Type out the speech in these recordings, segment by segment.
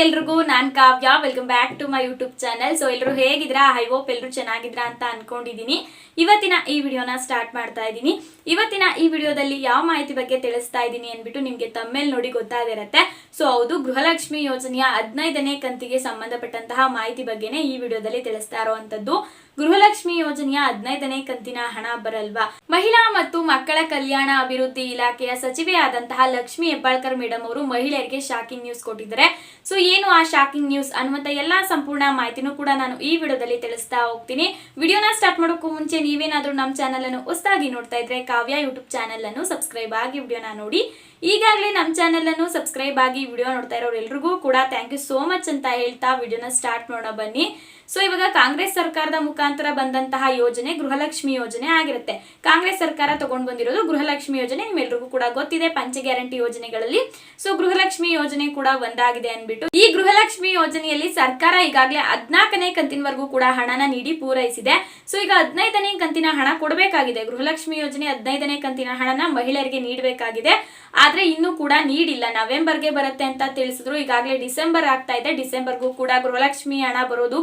ಎಲ್ರಿಗೂ ನಾನ್ Kavya welcome back to my YouTube channel so ಎಲ್ಲರೂ ಹೇಗಿದ್ರಾ ಐ ಹೋಪ್ ಎಲ್ಲರೂ ಚೆನ್ನಾಗಿದ್ರಾ ಅಂತ ಅನ್ಕೊಂಡಿದೀನಿ ಇವತ್ತಿನ ಈ ವಿಡಿಯೋನ ಸ್ಟಾರ್ಟ್ ಮಾಡ್ತಾ ಇದ್ದೀನಿ. ಇವತ್ತಿನ ಈ ವಿಡಿಯೋದಲ್ಲಿ ಯಾವ ಮಾಹಿತಿ ಬಗ್ಗೆ ತಿಳಿಸ್ತಾ ಇದ್ದೀನಿ ಅಂದ್ಬಿಟ್ಟು ನಿಮ್ಗೆ ತಮ್ಮೇಲ್ ನೋಡಿ ಗೊತ್ತಾಗಿರುತ್ತೆ ಸೊ ಹೌದು, ಗೃಹಲಕ್ಷ್ಮಿ ಯೋಜನೆಯ ಹದಿನೈದನೇ ಕಂತಿಗೆ ಸಂಬಂಧಪಟ್ಟಂತಹ ಮಾಹಿತಿ ಬಗ್ಗೆನೇ ಈ ವಿಡಿಯೋದಲ್ಲಿ ತಿಳಿಸ್ತಾ ಇರುವಂತದ್ದು ಗೃಹಲಕ್ಷ್ಮಿ ಯೋಜನೆಯ ಹದಿನೈದನೇ ಕಂತಿನ ಹಣ ಬರಲ್ವಾ? ಮಹಿಳಾ ಮತ್ತು ಮಕ್ಕಳ ಕಲ್ಯಾಣ ಅಭಿವೃದ್ಧಿ ಇಲಾಖೆಯ ಸಚಿವೆ ಆದಂತಹ ಲಕ್ಷ್ಮಿ ಹೆಬ್ಬಾಳ್ಕರ್ ಮೇಡಮ್ ಅವರು ಮಹಿಳೆಯರಿಗೆ ಶಾಕಿಂಗ್ ನ್ಯೂಸ್ ಕೊಟ್ಟಿದ್ದಾರೆ. ಸೊ ಏನು ಆ ಶಾಕಿಂಗ್ ನ್ಯೂಸ್ ಅನ್ನುವಂಥ ಎಲ್ಲಾ ಸಂಪೂರ್ಣ ಮಾಹಿತಿನೂ ಕೂಡ ನಾನು ಈ ವಿಡಿಯೋದಲ್ಲಿ ತಿಳಿಸ್ತಾ ಹೋಗ್ತೀನಿ. ವಿಡಿಯೋನ ಸ್ಟಾರ್ಟ್ ಮಾಡೋಕ್ಕೂ ಮುಂಚೆ ನೀವೇನಾದರೂ ನಮ್ಮ ಚಾನಲ್ ಅನ್ನು ಹೊಸದಾಗಿ ನೋಡ್ತಾ ಇದ್ರೆ ಕಾವ್ಯ ಯೂಟ್ಯೂಬ್ ಚಾನಲ್ ಅನ್ನು ಸಬ್ಸ್ಕ್ರೈಬ್ ಆಗಿ ವಿಡಿಯೋನ ನೋಡಿ. ಈಗಾಗಲೇ ನಮ್ಮ ಚಾನಲನ್ನು ಸಬ್ಸ್ಕ್ರೈಬ್ ಆಗಿ ವಿಡಿಯೋ ನೋಡ್ತಾ ಇರೋರು ಎಲ್ರಿಗೂ ಕೂಡ ಥ್ಯಾಂಕ್ ಯು ಸೋ ಮಚ್ ಅಂತ ಹೇಳ್ತಾ ವಿಡಿಯೋನ ಸ್ಟಾರ್ಟ್ ಮಾಡೋಣ ಬನ್ನಿ. ಸೊ ಇವಾಗ ಕಾಂಗ್ರೆಸ್ ಸರ್ಕಾರದ ಮುಖಾಂತರ ಬಂದಂತಹ ಯೋಜನೆ ಗೃಹಲಕ್ಷ್ಮಿ ಯೋಜನೆ ಆಗಿರುತ್ತೆ. ಕಾಂಗ್ರೆಸ್ ಸರ್ಕಾರ ತಗೊಂಡ್ ಬಂದಿರೋದು ಗೃಹಲಕ್ಷ್ಮಿ ಯೋಜನೆ, ನಿಮ್ಮೆಲ್ರಿಗೂ ಕೂಡ ಗೊತ್ತಿದೆ ಪಂಚ ಗ್ಯಾರಂಟಿ ಯೋಜನೆಗಳಲ್ಲಿ. ಸೊ ಗೃಹಲಕ್ಷ್ಮಿ ಯೋಜನೆ ಕೂಡ ಒಂದಾಗಿದೆ ಅನ್ಬಿಟ್ಟು ಈ ಗೃಹಲಕ್ಷ್ಮಿ ಯೋಜನೆಯಲ್ಲಿ ಸರ್ಕಾರ ಈಗಾಗಲೇ ಹದ್ನಾಲ್ಕನೇ ಕಂತಿನವರೆಗೂ ಕೂಡ ಹಣನ ನೀಡಿ ಪೂರೈಸಿದೆ. ಸೊ ಈಗ ಹದಿನೈದನೇ ಕಂತಿನ ಹಣ ಕೊಡಬೇಕಾಗಿದೆ. ಗೃಹಲಕ್ಷ್ಮಿ ಯೋಜನೆ ಹದಿನೈದನೇ ಕಂತಿನ ಹಣನ ಮಹಿಳೆಯರಿಗೆ ನೀಡಬೇಕಾಗಿದೆ. ಆದ್ರೆ ಇನ್ನೂ ಕೂಡ ನೀಡಿಲ್ಲ. ನವೆಂಬರ್ಗೆ ಬರುತ್ತೆ ಅಂತ ತಿಳಿಸಿದ್ರು. ಈಗಾಗಲೇ ಡಿಸೆಂಬರ್ ಆಗ್ತಾ ಇದೆ. ಡಿಸೆಂಬರ್ಗೂ ಕೂಡ ಗೃಹಲಕ್ಷ್ಮಿ ಹಣ ಬರೋದು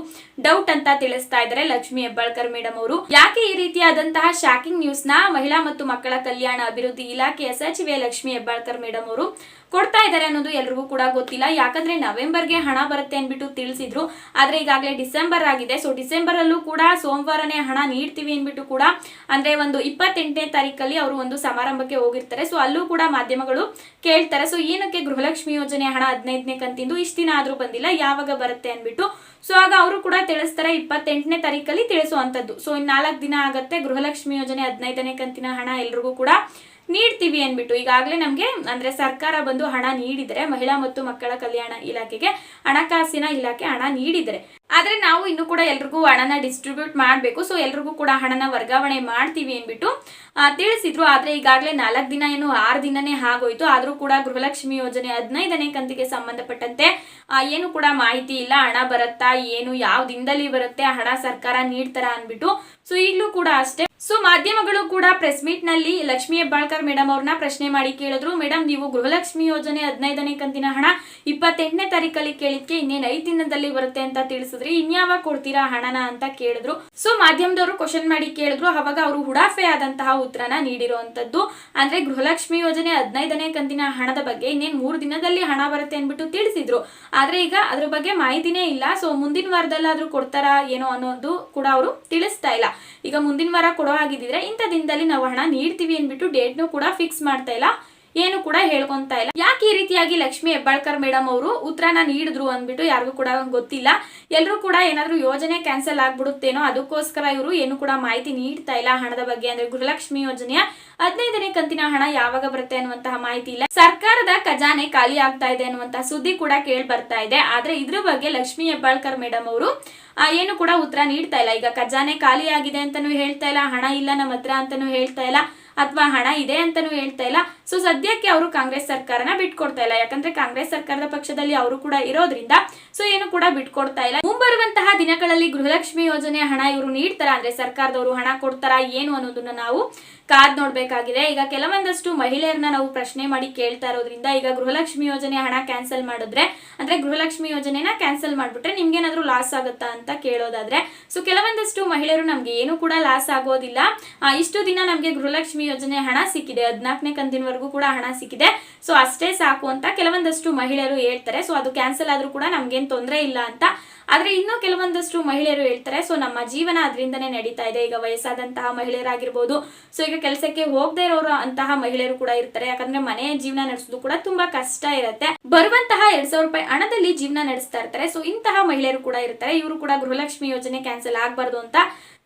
ಡೌಟ್ ಅಂತ ತಿಳಿಸ್ತಾ ಇದ್ದಾರೆ ಲಕ್ಷ್ಮಿ ಹೆಬ್ಬಾಳ್ಕರ್ ಮೇಡಮ್ ಅವರು. ಯಾಕೆ ಈ ರೀತಿಯಾದಂತಹ ಶಾಕಿಂಗ್ ನ್ಯೂಸ್ನ ಮಹಿಳಾ ಮತ್ತು ಮಕ್ಕಳ ಕಲ್ಯಾಣ ಅಭಿವೃದ್ಧಿ ಇಲಾಖೆಯ ಸಚಿವೆ ಲಕ್ಷ್ಮಿ ಹೆಬ್ಬಾಳ್ಕರ್ ಮೇಡಮ್ ಅವರು ಕೊಡ್ತಾ ಇದ್ದಾರೆ ಅನ್ನೋದು ಎಲ್ರಿಗೂ ಕೂಡ ಗೊತ್ತಿಲ್ಲ. ಯಾಕಂದ್ರೆ ನವೆಂಬರ್ಗೆ ಹಣ ಬರುತ್ತೆ ಅನ್ಬಿಟ್ಟು ತಿಳಿಸಿದ್ರು. ಆದ್ರೆ ಈಗಾಗಲೇ ಡಿಸೆಂಬರ್ ಆಗಿದೆ. ಸೊ ಡಿಸೆಂಬರ್ ಅಲ್ಲೂ ಕೂಡ ಸೋಮವಾರನೇ ಹಣ ನೀಡ್ತೀವಿ ಅನ್ಬಿಟ್ಟು ಕೂಡ ಅಂದ್ರೆ ಒಂದು ಇಪ್ಪತ್ತೆಂಟನೇ ತಾರೀಕಲ್ಲಿ ಅವರು ಒಂದು ಸಮಾರಂಭಕ್ಕೆ ಹೋಗಿರ್ತಾರೆ. ಸೊ ಅಲ್ಲೂ ಕೂಡ ಮಾಧ್ಯಮಗಳು ಕೇಳ್ತಾರೆ. ಸೊ ಏನಕ್ಕೆ ಗೃಹಲಕ್ಷ್ಮಿ ಯೋಜನೆ ಹಣ ಹದಿನೈದನೇ ಕಂತಿಂದು ಇಷ್ಟು ದಿನ ಆದ್ರೂ ಬಂದಿಲ್ಲ, ಯಾವಾಗ ಬರುತ್ತೆ ಅಂದ್ಬಿಟ್ಟು. ಸೊ ಆಗ ಅವರು ಕೂಡ ತಿಳಿಸ್ತಾರೆ ಇಪ್ಪತ್ತೆಂಟನೇ ತಾರೀಕಲ್ಲಿ ತಿಳಿಸುವಂಥದ್ದು. ಸೊ ಇನ್ ನಾಲ್ಕು ದಿನ ಆಗತ್ತೆ ಗೃಹಲಕ್ಷ್ಮಿ ಯೋಜನೆ ಹದಿನೈದನೇ ಕಂತಿನ ಹಣ ಎಲ್ರಿಗೂ ಕೂಡ ನೀಡ್ತೀವಿ ಅಂದ್ಬಿಟ್ಟು. ಈಗಾಗಲೇ ನಮಗೆ ಅಂದ್ರೆ ಸರ್ಕಾರ ಬಂದು ಹಣ ನೀಡಿದರೆ ಮಹಿಳಾ ಮತ್ತು ಮಕ್ಕಳ ಕಲ್ಯಾಣ ಇಲಾಖೆಗೆ ಹಣಕಾಸಿನ ಇಲಾಖೆ ಹಣ ನೀಡಿದರೆ. ಆದ್ರೆ ನಾವು ಇನ್ನು ಕೂಡ ಎಲ್ರಿಗೂ ಹಣನ ಡಿಸ್ಟ್ರಿಬ್ಯೂಟ್ ಮಾಡಬೇಕು. ಸೊ ಎಲ್ರಿಗೂ ಕೂಡ ಹಣನ ವರ್ಗಾವಣೆ ಮಾಡ್ತೀವಿ ಅಂದ್ಬಿಟ್ಟು ತಿಳಿಸಿದ್ರು. ಆದ್ರೆ ಈಗಾಗಲೇ ನಾಲ್ಕು ದಿನ ಏನು ಆರು ದಿನನೇ ಆಗೋಯ್ತು. ಆದ್ರೂ ಕೂಡ ಗೃಹಲಕ್ಷ್ಮಿ ಯೋಜನೆ ಹದಿನೈದನೇ ಕಂತಿಗೆ ಸಂಬಂಧಪಟ್ಟಂತೆ ಏನು ಕೂಡ ಮಾಹಿತಿ ಇಲ್ಲ. ಹಣ ಬರುತ್ತಾ ಏನು, ಯಾವ ದಿನದಲ್ಲಿ ಬರುತ್ತೆ, ಹಣ ಸರ್ಕಾರ ನೀಡ್ತಾರ ಅನ್ಬಿಟ್ಟು ಸೊ ಈಗಲೂ ಕೂಡ ಅಷ್ಟೇ. ಸೊ ಮಾಧ್ಯಮಗಳು ಕೂಡ ಪ್ರೆಸ್ ಮೀಟ್ನಲ್ಲಿ ಲಕ್ಷ್ಮಿ ಹೆಬ್ಬಾಳ್ಕರ್ ಮೇಡಮ್ ಅವ್ರನ್ನ ಪ್ರಶ್ನೆ ಮಾಡಿ ಕೇಳಿದ್ರು. ಮೇಡಮ್, ನೀವು ಗೃಹಲಕ್ಷ್ಮಿ ಯೋಜನೆ ಹದಿನೈದನೇ ಕಂತಿನ ಹಣ ಇಪ್ಪತ್ತೆಂಟನೇ ತಾರೀಕಲ್ಲಿ ಕೇಳಿದ್ಕೆ ಇನ್ನೇನು ಐದು ದಿನದಲ್ಲಿ ಬರುತ್ತೆ ಅಂತ ತಿಳಿಸಿದ್ರಿ ಇನ್ಯಾವಾಗ ಕೊಡ್ತೀರಾ ಹಣನ ಅಂತ ಕೇಳಿದ್ರು. ಸೊ ಮಾಧ್ಯಮದವರು ಕ್ವಶನ್ ಮಾಡಿ ಕೇಳಿದ್ರು, ಅವಾಗ ಅವರು ಹುಡಾಫೆ ಆದಂತಹ ಉತ್ತರನ ನೀಡಿರುವಂತದ್ದು. ಅಂದ್ರೆ, ಗೃಹಲಕ್ಷ್ಮಿ ಯೋಜನೆ ಹದಿನೈದನೇ ಕಂತಿನ ಹಣದ ಬಗ್ಗೆ ಇನ್ನೇನ್ ಮೂರು ದಿನದಲ್ಲಿ ಹಣ ಬರುತ್ತೆ ಅನ್ಬಿಟ್ಟು ತಿಳಿಸಿದ್ರು. ಆದ್ರೆ ಈಗ ಅದ್ರ ಬಗ್ಗೆ ಮಾಹಿತಿನೇ ಇಲ್ಲ. ಸೊ ಮುಂದಿನ ವಾರದಲ್ಲಾದ್ರೂ ಕೊಡ್ತಾರಾ ಏನೋ ಅನ್ನೋದು ಕೂಡ ಅವರು ತಿಳಿಸ್ತಾ ಇಲ್ಲ. ಈಗ ಮುಂದಿನ ವಾರ ಕೊಡೋ ಹಾಗಿದ್ರೆ ಇಂಥ ದಿನದಲ್ಲಿ ನಾವು ಹಣ ನೀಡ್ತೀವಿ ಅನ್ಬಿಟ್ಟು ಡೇಟ್ನು ಕೂಡ ಫಿಕ್ಸ್ ಮಾಡ್ತಾ ಇಲ್ಲ. ಏನು ಕೂಡ ಹೇಳ್ಕೊಂತ ಇಲ್ಲ. ಯಾಕೆ ಈ ರೀತಿಯಾಗಿ ಲಕ್ಷ್ಮಿ ಹೆಬ್ಬಾಳ್ಕರ್ ಮೇಡಮ್ ಅವರು ಉತ್ತರನ ನೀಡಿದ್ರು ಅಂದ್ಬಿಟ್ಟು ಯಾರಿಗೂ ಕೂಡ ಗೊತ್ತಿಲ್ಲ. ಎಲ್ಲರೂ ಕೂಡ ಏನಾದ್ರೂ ಯೋಜನೆ ಕ್ಯಾನ್ಸಲ್ ಆಗ್ಬಿಡುತ್ತೇನೋ ಅದಕ್ಕೋಸ್ಕರ ಇವರು ಏನು ಕೂಡ ಮಾಹಿತಿ ನೀಡ್ತಾ ಇಲ್ಲ ಹಣದ ಬಗ್ಗೆ. ಅಂದ್ರೆ ಗೃಹಲಕ್ಷ್ಮಿ ಯೋಜನೆಯ ಹದಿನೈದನೇ ಕಂತಿನ ಹಣ ಯಾವಾಗ ಬರುತ್ತೆ ಅನ್ನುವಂತಹ ಮಾಹಿತಿ ಇಲ್ಲ. ಸರ್ಕಾರದ ಖಜಾನೆ ಖಾಲಿ ಆಗ್ತಾ ಇದೆ ಅನ್ನುವಂತಹ ಸುದ್ದಿ ಕೂಡ ಕೇಳಿ ಬರ್ತಾ ಇದೆ. ಆದ್ರೆ ಇದ್ರ ಬಗ್ಗೆ ಲಕ್ಷ್ಮಿ ಹೆಬ್ಬಾಳ್ಕರ್ ಮೇಡಮ್ ಅವರು ಏನು ಕೂಡ ಉತ್ತರ ನೀಡ್ತಾ ಇಲ್ಲ. ಈಗ ಖಜಾನೆ ಖಾಲಿ ಆಗಿದೆ ಅಂತಾನೂ ಹೇಳ್ತಾ ಇಲ್ಲ, ಹಣ ಇಲ್ಲ ನಮ್ಮ ಹತ್ರ ಅಂತಾನೂ ಹೇಳ್ತಾ ಇಲ್ಲ. ಅಥವಾ ಹಣ ಇದೆ ಅಂತಾನೂ ಹೇಳ್ತಾ ಇಲ್ಲ. ಸೊ ಸದ್ಯಕ್ಕೆ ಅವರು ಕಾಂಗ್ರೆಸ್ ಸರ್ಕಾರನ ಬಿಟ್ಕೊಡ್ತಾ ಇಲ್ಲ. ಯಾಕಂದ್ರೆ ಕಾಂಗ್ರೆಸ್ ಸರ್ಕಾರದ ಪಕ್ಷದಲ್ಲಿ ಅವರು ಕೂಡ ಇರೋದ್ರಿಂದ ಸೊ, ಏನು ಕೂಡ ಬಿಟ್ಕೊಡ್ತಾ ಇಲ್ಲ. ಮುಂಬರುವಂತಹ ದಿನಗಳಲ್ಲಿ ಗೃಹಲಕ್ಷ್ಮಿ ಯೋಜನೆ ಹಣ ಇವರು ನೀಡ್ತಾರ? ಅಂದ್ರೆ ಸರ್ಕಾರದವರು ಹಣ ಕೊಡ್ತಾರ, ಏನು ಅನ್ನೋದನ್ನ ನಾವು ಕಾದ್ ನೋಡ್ಬೇಕಾಗಿದೆ. ಈಗ ಕೆಲವೊಂದಷ್ಟು ಮಹಿಳೆಯರನ್ನ ನಾವು ಪ್ರಶ್ನೆ ಮಾಡಿ ಕೇಳ್ತಾ ಇರೋದ್ರಿಂದ ಈಗ ಗೃಹಲಕ್ಷ್ಮಿ ಯೋಜನೆ ಹಣ ಕ್ಯಾನ್ಸಲ್ ಮಾಡಿದ್ರೆ, ಅಂದ್ರೆ ಗೃಹಲಕ್ಷ್ಮಿ ಯೋಜನೆನ ಕ್ಯಾನ್ಸಲ್ ಮಾಡ್ಬಿಟ್ರೆ ನಿಮ್ಗೇನಾದ್ರೂ ಲಾಸ್ ಆಗುತ್ತಾ ಅಂತ ಕೇಳೋದಾದ್ರೆ ಸೊ ಕೆಲವೊಂದಷ್ಟು ಮಹಿಳೆಯರು ನಮ್ಗೆ ಏನು ಕೂಡ ಲಾಸ್ ಆಗೋದಿಲ್ಲ. ಇಷ್ಟು ದಿನ ನಮ್ಗೆ ಗೃಹಲಕ್ಷ್ಮಿ ಯೋಜನೆ ಹಣ ಸಿಕ್ಕಿದೆ. ಹದಿನಾಲ್ಕನೇ ಕಂತಿನವರೆಗೂ ಕೂಡ ಹಣ ಸಿಕ್ಕಿದೆ. ಸೊ ಅಷ್ಟೇ ಸಾಕು ಅಂತ ಕೆಲವೊಂದಷ್ಟು ಮಹಿಳೆಯರು ಹೇಳ್ತಾರೆ. ಸೊ ಅದು ಕ್ಯಾನ್ಸಲ್ ಆದ್ರೂ ಕೂಡ ನಮ್ಗೇನ್ ತೊಂದರೆ ಇಲ್ಲ ಅಂತ. ಆದ್ರೆ ಇನ್ನೂ ಕೆಲವೊಂದಷ್ಟು ಮಹಿಳೆಯರು ಹೇಳ್ತಾರೆ. ಸೊ ನಮ್ಮ ಜೀವನ ಅದರಿಂದನೇ ನಡೀತಾ ಇದೆ. ಈಗ ವಯಸ್ಸಾದಂತಹ ಮಹಿಳೆಯರಾಗಿರ್ಬೋದು. ಸೊ ಈಗ ಕೆಲಸಕ್ಕೆ ಹೋಗದೆ ಇರೋರು ಅಂತಹ ಮಹಿಳೆಯರು ಕೂಡ ಇರ್ತಾರೆ. ಯಾಕಂದ್ರೆ ಮನೆ ಜೀವನ ನಡೆಸೋದು ಕೂಡ ತುಂಬಾ ಕಷ್ಟ ಇರುತ್ತೆ. ಬರುವಂತಹ ಎರಡ್ ಸಾವಿರ ರೂಪಾಯಿ ಹಣದಲ್ಲಿ ಜೀವನ ನಡೆಸ್ತಾ ಇರ್ತಾರೆ. ಸೊ ಇಂತಹ ಮಹಿಳೆಯರು ಕೂಡ ಇರ್ತಾರೆ. ಇವರು ಕೂಡ ಗೃಹಲಕ್ಷ್ಮಿ ಯೋಜನೆ ಕ್ಯಾನ್ಸಲ್ ಆಗಬಾರ್ದು ಅಂತ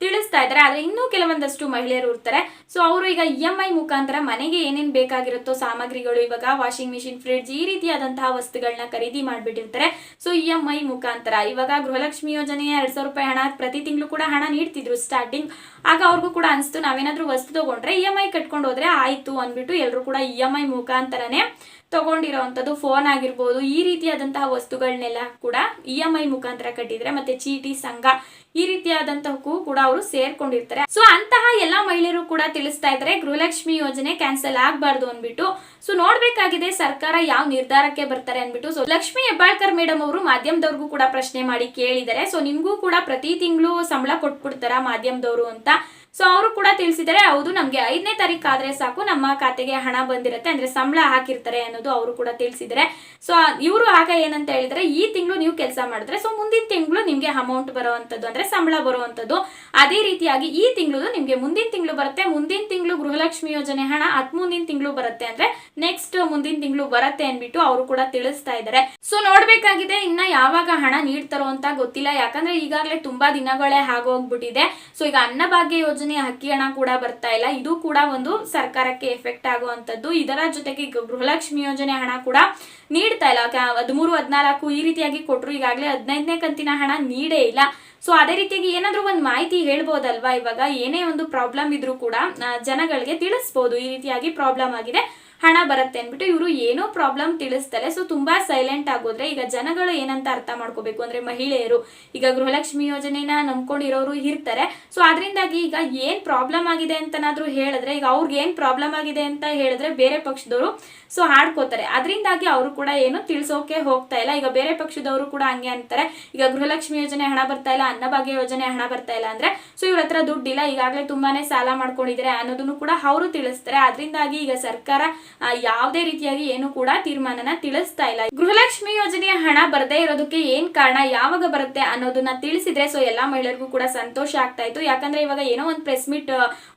ತಿಳಿಸ್ತಾ ಇದ್ದಾರೆ. ಆದರೆ ಇನ್ನೂ ಕೆಲವೊಂದಷ್ಟು ಮಹಿಳೆಯರು ಇರ್ತಾರೆ. ಸೊ ಅವರು ಈಗ ಇ ಎಂ ಐ ಮುಖಾಂತರ ಮನೆಗೆ ಏನೇನ್ ಬೇಕಾಗಿರುತ್ತೋ ಸಾಮಗ್ರಿಗಳು, ಇವಾಗ ವಾಷಿಂಗ್ ಮಿಷಿನ್ ಫ್ರಿಡ್ಜ್ ಈ ರೀತಿಯಾದಂತಹ ವಸ್ತುಗಳನ್ನ ಖರೀದಿ ಮಾಡ್ಬಿಟ್ಟಿರ್ತಾರೆ. ಸೊ ಇ ಎಂ ಐ ಮುಖಾಂತರ ಇವಾಗ ಗೃಹಲಕ್ಷ್ಮಿ ಯೋಜನೆಯ ಎರಡ್ ಸಾವಿರ ರೂಪಾಯಿ ಹಣ ಪ್ರತಿ ತಿಂಗಳು ಕೂಡ ಹಣ ನೀಡ್ತಿದ್ರು ಸ್ಟಾರ್ಟಿಂಗ್ ಆಗ ಅವ್ರಿಗೂ ಕೂಡ ಅನಿಸ್ತು, ನಾವೇನಾದ್ರೂ ವಸ್ತು ತಗೊಂಡ್ರೆ ಇ ಎಂ ಐ ಕಟ್ಕೊಂಡು ಹೋದ್ರೆ ಆಯ್ತು ಅಂದ್ಬಿಟ್ಟು ಎಲ್ಲರೂ ಕೂಡ ಇ ಎಂ ಐ ಮುಖಾಂತರನೇ ತಗೊಂಡಿರೋವಂಥದ್ದು ಫೋನ್ ಆಗಿರ್ಬೋದು, ಈ ರೀತಿಯಾದಂತಹ ವಸ್ತುಗಳನ್ನೆಲ್ಲ ಕೂಡ ಇ ಎಂ ಐ ಮುಖಾಂತರ ಕಟ್ಟಿದ್ರೆ ಮತ್ತೆ ಚೀಟಿ, ಸಂಘ ಈ ರೀತಿಯಾದಂತಹಕ್ಕೂ ಕೂಡ ಅವರು ಸೇರ್ಕೊಂಡಿರ್ತಾರೆ. ಸೊ ಅಂತಹ ಎಲ್ಲಾ ಮಹಿಳೆಯರು ಕೂಡ ತಿಳಿಸ್ತಾ ಇದ್ದಾರೆ, ಗೃಹಲಕ್ಷ್ಮಿ ಯೋಜನೆ ಕ್ಯಾನ್ಸಲ್ ಆಗಬಾರ್ದು ಅಂದ್ಬಿಟ್ಟು. ಸೊ ನೋಡ್ಬೇಕಾಗಿದೆ ಸರ್ಕಾರ ಯಾವ ನಿರ್ಧಾರಕ್ಕೆ ಬರ್ತಾರೆ ಅಂದ್ಬಿಟ್ಟು. ಸೊ ಲಕ್ಷ್ಮಿ ಹೆಬ್ಬಾಳ್ಕರ್ ಮೇಡಮ್ ಅವರು ಮಾಧ್ಯಮದವ್ರಿಗೂ ಕೂಡ ಪ್ರಶ್ನೆ ಮಾಡಿ ಕೇಳಿದ್ದಾರೆ. ಸೊ ನಿಮ್ಗೂ ಕೂಡ ಪ್ರತಿ ತಿಂಗಳು ಸಂಬಳ ಕೊಟ್ಬಿಡ್ತಾರ ಮಾಧ್ಯಮದವರು ಅಂತ? ಸೊ ಅವರು ಕೂಡ ತಿಳಿಸಿದ್ದಾರೆ ಹೌದು, ನಮಗೆ ಐದನೇ ತಾರೀಕು ಆದ್ರೆ ಸಾಕು, ನಮ್ಮ ಖಾತೆಗೆ ಹಣ ಬಂದಿರುತ್ತೆ, ಅಂದ್ರೆ ಸಂಬಳ ಹಾಕಿರ್ತಾರೆ ಅನ್ನೋದು ಅವರು ಕೂಡ ತಿಳಿಸಿದ್ದಾರೆ ಸೊ ಇವರು ಆಗ ಏನಂತ ಹೇಳಿದ್ರೆ, ಈ ತಿಂಗಳು ನೀವು ಕೆಲಸ ಮಾಡಿದ್ರೆ ಸೊ ಮುಂದಿನ ತಿಂಗಳು ನಿಮ್ಗೆ ಅಮೌಂಟ್ ಬರುವಂತದ್ದು, ಅಂದ್ರೆ ಸಂಬಳ ಬರುವಂತದ್ದು, ಅದೇ ರೀತಿಯಾಗಿ ಈ ತಿಂಗಳು ನಿಮ್ಗೆ ಮುಂದಿನ ತಿಂಗಳು ಬರುತ್ತೆ, ಮುಂದಿನ ತಿಂಗಳು ಗೃಹಲಕ್ಷ್ಮಿ ಯೋಜನೆ ಹಣ ಹತ್ ಮುಂದಿನ ತಿಂಗಳು ಬರುತ್ತೆ, ಅಂದ್ರೆ ನೆಕ್ಸ್ಟ್ ಮುಂದಿನ ತಿಂಗಳು ಬರುತ್ತೆ ಅಂದ್ಬಿಟ್ಟು ಅವರು ಕೂಡ ತಿಳಿಸ್ತಾ ಇದ್ದಾರೆ ಸೊ ನೋಡ್ಬೇಕಾಗಿದೆ, ಇನ್ನ ಯಾವಾಗ ಹಣ ನೀಡ್ತಾರೋ ಅಂತ ಗೊತ್ತಿಲ್ಲ, ಯಾಕಂದ್ರೆ ಈಗಾಗಲೇ ತುಂಬಾ ದಿನಗಳೇ ಆಗೋಗ್ಬಿಟ್ಟಿದೆ. ಸೊ ಈಗ ಅನ್ನಭಾಗ್ಯ ಯೋಜನೆ ಅಕ್ಕಿ ಹಣ ಕೂಡ ಬರ್ತಾ ಇಲ್ಲ. ಇದು ಕೂಡ ಒಂದು ಸರ್ಕಾರಕ್ಕೆ ಎಫೆಕ್ಟ್ ಆಗುವಂತದ್ದು ಇದರ ಜೊತೆಗೆ ಗೃಹಲಕ್ಷ್ಮಿ ಯೋಜನೆ ಹಣ ಕೂಡ ನೀಡ್ತಾ ಇಲ್ಲ. ಹದಿಮೂರು, ಹದಿನಾಲ್ಕು ಈ ರೀತಿಯಾಗಿ ಕೊಟ್ಟರು ಈಗಾಗಲೇ ಹದಿನೈದನೇ ಕಂತಿನ ಹಣ ನೀಡೇ ಇಲ್ಲ. ಸೊ ಅದೇ ರೀತಿಯಾಗಿ ಏನಾದ್ರೂ ಒಂದು ಮಾಹಿತಿ ಹೇಳ್ಬೋದಲ್ವಾ? ಇವಾಗ ಏನೇ ಒಂದು ಪ್ರಾಬ್ಲಮ್ ಇದ್ರೂ ಕೂಡ ಜನಗಳಿಗೆ ತಿಳಿಸ್ಬೋದು. ಈ ರೀತಿಯಾಗಿ ಪ್ರಾಬ್ಲಮ್ ಆಗಿದೆ. ಹಣ ಬರುತ್ತೆ ಅಂದ್ಬಿಟ್ಟು ಇವರು ಏನೋ ಪ್ರಾಬ್ಲಮ್ ತಿಳಿಸ್ತಾರೆ. ಸೊ ತುಂಬಾ ಸೈಲೆಂಟ್ ಆಗೋದ್ರೆ ಈಗ ಜನಗಳು ಏನಂತ ಅರ್ಥ ಮಾಡ್ಕೋಬೇಕು ಅಂದ್ರೆ ಮಹಿಳೆಯರು, ಈಗ ಗೃಹಲಕ್ಷ್ಮಿ ಯೋಜನೆನ ನಂಬ್ಕೊಂಡಿರೋರು ಇರ್ತಾರೆ. ಸೊ ಅದರಿಂದಾಗಿ ಈಗ ಏನ್ ಪ್ರಾಬ್ಲಮ್ ಆಗಿದೆ ಅಂತನಾದ್ರೂ ಹೇಳಿದ್ರೆ, ಈಗ ಅವ್ರಿಗೆ ಏನ್ ಪ್ರಾಬ್ಲಮ್ ಆಗಿದೆ ಅಂತ ಹೇಳಿದ್ರೆ ಬೇರೆ ಪಕ್ಷದವರು ಸೊ ಆಡ್ಕೋತಾರೆ. ಅದರಿಂದಾಗಿ ಅವರು ಕೂಡ ಏನು ತಿಳಿಸೋಕೆ ಹೋಗ್ತಾ ಇಲ್ಲ. ಈಗ ಬೇರೆ ಪಕ್ಷದವರು ಕೂಡ ಹಂಗೆ ಅಂತಾರೆ. ಈಗ ಗೃಹಲಕ್ಷ್ಮಿ ಯೋಜನೆ ಹಣ ಬರ್ತಾ ಇಲ್ಲ, ಅನ್ನಭಾಗ್ಯ ಯೋಜನೆ ಹಣ ಬರ್ತಾ ಇಲ್ಲ ಅಂದ್ರೆ, ಸೊ ಇವ್ರ ಹತ್ರ ದುಡ್ಡಿಲ್ಲ, ಈಗಾಗಲೇ ತುಂಬಾನೇ ಸಾಲ ಮಾಡ್ಕೊಂಡಿದ್ದಾರೆ ಅನ್ನೋದನ್ನು ಕೂಡ ಅವರು ತಿಳಿಸ್ತಾರೆ. ಅದರಿಂದಾಗಿ ಈಗ ಸರ್ಕಾರ ಯಾವುದೇ ರೀತಿಯಾಗಿ ಏನು ಕೂಡ ತೀರ್ಮಾನನ ತಿಳಿಸ್ತಾ ಇಲ್ಲ. ಗೃಹಲಕ್ಷ್ಮಿ ಯೋಜನೆಯ ಹಣ ಬರದೇ ಇರೋದಕ್ಕೆ ಏನ್ ಕಾರಣ, ಯಾವಾಗ ಬರುತ್ತೆ ಅನ್ನೋದನ್ನ ತಿಳಿಸಿದ್ರೆ ಸೊ ಎಲ್ಲಾ ಮಹಿಳೆಯರಿಗೂ ಕೂಡ ಸಂತೋಷ ಆಗ್ತಾ ಇತ್ತು. ಯಾಕಂದ್ರೆ ಇವಾಗ ಏನೋ ಒಂದು ಪ್ರೆಸ್ ಮೀಟ್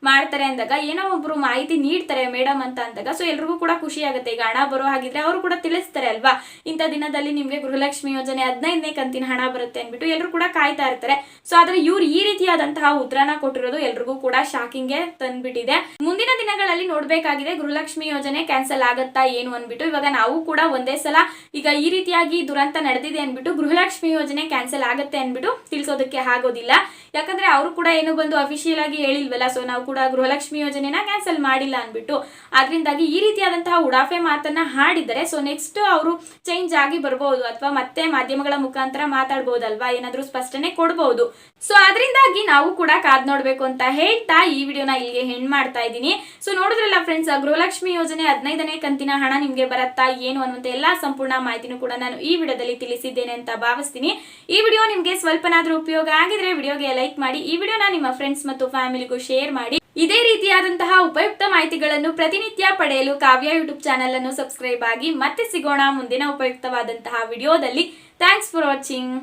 ಮಾಡ್ತಾರೆ ಅಂದಾಗ, ಏನೋ ಒಬ್ರು ಮಾಹಿತಿ ನೀಡ್ತಾರೆ ಮೇಡಮ್ ಅಂತ ಅಂದಾಗ ಸೊ ಎಲ್ರಿಗೂ ಕೂಡ ಖುಷಿ ಆಗುತ್ತೆ. ಈಗ ಹಣ ಬರೋ ಹಾಗಿದ್ರೆ ಅವರು ಕೂಡ ತಿಳಿಸ್ತಾರೆ ಅಲ್ವಾ? ಇಂಥ ದಿನದಲ್ಲಿ ನಿಮ್ಗೆ ಗೃಹಲಕ್ಷ್ಮಿ ಯೋಜನೆ ಹದಿನೈದನೇ ಕಂತಿನ ಹಣ ಬರುತ್ತೆ ಅಂದ್ಬಿಟ್ಟು ಎಲ್ಲರೂ ಕೂಡ ಕಾಯ್ತಾ ಇರ್ತಾರೆ. ಸೊ ಆದ್ರೆ ಇವ್ರು ಈ ರೀತಿಯಾದಂತಹ ಉತ್ತರನ ಕೊಟ್ಟಿರೋದು ಎಲ್ರಿಗೂ ಕೂಡ ಶಾಕಿಂಗ್ಗೆ ತಂದ್ಬಿಟ್ಟಿದೆ. ಮುಂದಿನ ದಿನಗಳಲ್ಲಿ ನೋಡ್ಬೇಕಾಗಿದೆ ಗೃಹಲಕ್ಷ್ಮಿ ಯೋಜನೆ ಕ್ಯಾನ್ಸಲ್ ಆಗತ್ತಾ ಏನು ಅನ್ಬಿಟ್ಟು ಇವಾಗ ನಾವು ಕೂಡ ಒಂದೇ ಸಲ ಈಗ ಈ ರೀತಿಯಾಗಿ ದುರಂತ ನಡೆದಿದೆ ಅನ್ಬಿಟ್ಟು ಗೃಹಲಕ್ಷ್ಮಿ ಯೋಜನೆ ಕ್ಯಾನ್ಸಲ್ ಆಗುತ್ತೆ ಅನ್ಬಿಟ್ಟು ತಿಳಿಸೋದಕ್ಕೆ ಆಗೋದಿಲ್ಲ. ಯಾಕಂದ್ರೆ ಅವರು ಕೂಡ ಏನು ಬಂದು ಅಫಿಷಿಯಲ್ ಆಗಿ ಹೇಳಿಲ್ವಲ್ಲ ಸೊ ನಾವು ಕೂಡ ಗೃಹಲಕ್ಷ್ಮಿ ಯೋಜನೆನ ಕ್ಯಾನ್ಸಲ್ ಮಾಡಿಲ್ಲ ಅನ್ಬಿಟ್ಟು ಅದರಿಂದಾಗಿ ಈ ರೀತಿಯಾದಂತಹ ಉಡಾಫೆ ಮಾತನ್ನ ಹಾಡಿದರೆ ಸೊ ನೆಕ್ಸ್ಟ್ ಅವರು ಚೇಂಜ್ ಆಗಿ ಬರಬಹುದು ಅಥವಾ ಮತ್ತೆ ಮಾಧ್ಯಮಗಳ ಮುಖಾಂತರ ಮಾತಾಡ್ಬೋದಲ್ವಾ? ಏನಾದ್ರೂ ಸ್ಪಷ್ಟನೆ ಕೊಡಬಹುದು ಸೊ ಅದರಿಂದಾಗಿ ನಾವು ಕೂಡ ಕಾದ್ ನೋಡ್ಬೇಕು ಅಂತ ಹೇಳ್ತಾ ಈ ವಿಡಿಯೋನ ಇಲ್ಲಿಗೆ ಹೆಣ್ ಮಾಡ್ತಾ ಇದ್ದೀನಿ. ಸೊ ನೋಡಿದ್ರಲ್ಲ ಫ್ರೆಂಡ್ಸ್ ಗೃಹಲಕ್ಷ್ಮಿ ಯೋಜನೆ ಹದಿನೈದನೇ ಕಂತಿನ ಹಣ ನಿಮ್ಗೆ ಬರತ್ತಾ ಏನು ಅನ್ನುವಂತ ಎಲ್ಲಾ ಸಂಪೂರ್ಣ ಮಾಹಿತಿನೂ ಕೂಡ ನಾನು ಈ ವಿಡಿಯೋದಲ್ಲಿ ತಿಳಿಸಿದ್ದೇನೆ ಅಂತ ಭಾವಿಸ್ತೀನಿ. ಈ ವಿಡಿಯೋ ನಿಮ್ಗೆ ಸ್ವಲ್ಪನಾದ್ರೂ ಉಪಯೋಗ ಆಗಿದ್ರೆ ವಿಡಿಯೋಗೆ ಲೈಕ್ ಮಾಡಿ ಈ ವಿಡಿಯೋನ ನಿಮ್ಮ ಫ್ರೆಂಡ್ಸ್ ಮತ್ತು ಫ್ಯಾಮಿಲಿಗೂ ಶೇರ್ ಮಾಡಿ. ಇದೇ ರೀತಿಯಾದಂತಹ ಉಪಯುಕ್ತ ಮಾಹಿತಿಗಳನ್ನು ಪ್ರತಿನಿತ್ಯ ಪಡೆಯಲು ಕಾವ್ಯ ಯೂಟ್ಯೂಬ್ ಚಾನೆಲ್ ಅನ್ನು ಸಬ್ಸ್ಕ್ರೈಬ್ ಆಗಿ ಮತ್ತೆ ಸಿಗೋಣ ಮುಂದಿನ ಉಪಯುಕ್ತವಾದಂತಹ ವಿಡಿಯೋದಲ್ಲಿ. Thanks for watching